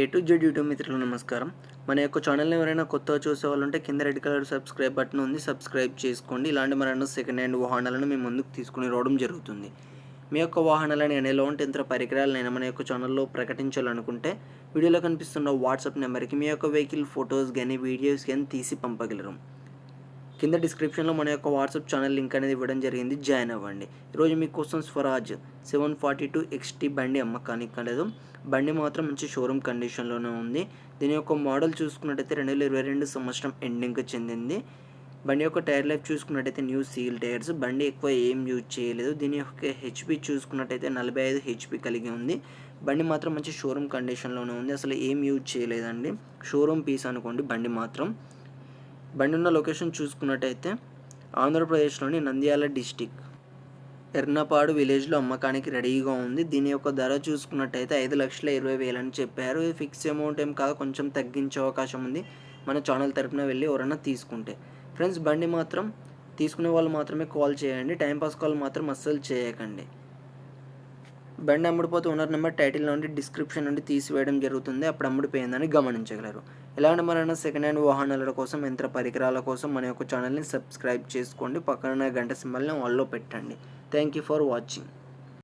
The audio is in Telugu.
ఏ టు జెడ్ యూట్యూబ్ మిత్రులు నమస్కారం. మన యొక్క ఛానల్ని ఎవరైనా కొత్తగా చూసే వాళ్ళు ఉంటే కింద రెడ్ కలర్ సబ్స్క్రైబ్ బటన్ ఉంది సబ్స్క్రైబ్ చేసుకోండి. ఇలాంటి మరైనా సెకండ్ హ్యాండ్ వాహనాలను మేము ముందుకు తీసుకుని రావడం జరుగుతుంది. మీ యొక్క వాహనాలని నేను ఎలాంటి యంత్ర పరికరాలనైనా మన యొక్క ఛానల్లో ప్రకటించాలనుకుంటే వీడియోలో కనిపిస్తున్న వాట్సాప్ నెంబర్కి మీ యొక్క వెహికల్ ఫొటోస్ కానీ వీడియోస్ కానీ తీసి పంపగలరు. కింద డిస్క్రిప్షన్లో మన యొక్క వాట్సాప్ ఛానల్ లింక్ అనేది ఇవ్వడం జరిగింది. జాయిన్ అవ్వండి. ఈరోజు మీకోసం Swaraj seven forty two XT బండి అమ్మకానికి కలదు బండి మాత్రం మంచి షోరూమ్ కండిషన్లోనే ఉంది. దీని యొక్క మోడల్ చూసుకున్నట్టయితే రెండు వేల ఇరవై రెండు సంవత్సరం ఎండింగ్కి చెందింది. బండి యొక్క టైర్ లైఫ్ చూసుకున్నట్టయితే న్యూ సీల్ టైర్స్ బండి ఎక్కువ ఏం యూజ్ చేయలేదు. దీని యొక్క హెచ్పి చూసుకున్నట్టయితే నలభై ఐదు హెచ్పి కలిగి ఉంది. బండి మాత్రం మంచి షోరూమ్ కండిషన్లోనే ఉంది. అసలు ఏం యూజ్ చేయలేదండి. షోరూమ్ పీస్ అనుకోండి బండి మాత్రం. బండి ఉన్న లొకేషన్ చూసుకున్నట్టయితే ఆంధ్రప్రదేశ్లోని నంద్యాల డిస్టిక్. ఎర్నపాడు విలేజ్లో అమ్మకానికి రెడీగా ఉంది. దీని యొక్క ధర చూసుకున్నట్టయితే ఐదు లక్షల ఇరవై వేలని చెప్పారు. ఇది ఫిక్స్ అమౌంట్ ఏం కాదు కొంచెం తగ్గించే అవకాశం ఉంది. మన ఛానల్ తరపున వెళ్ళి ఎవరైనా తీసుకుంటే. ఫ్రెండ్స్ బండి మాత్రం తీసుకునే వాళ్ళు మాత్రమే కాల్ చేయండి. టైంపాస్ కాల్ మాత్రం అస్సలు చేయకండి. బండి అమ్ముడిపోతే ఓనర్ నెంబర్ టైటిల్ నుండి డిస్క్రిప్షన్ నుండి తీసివేయడం జరుగుతుంది. అప్పుడు అమ్ముడిపోయిందని గమనించగలరు. ఇలాంటి మరైనా సెకండ్ హ్యాండ్ వాహనాల కోసం యంత్ర పరికరాల కోసం మన యొక్క ఛానల్ని సబ్స్క్రైబ్ చేసుకోండి. పక్కన గంట సింబల్ని ఆల్లో పెట్టండి. Thank you for watching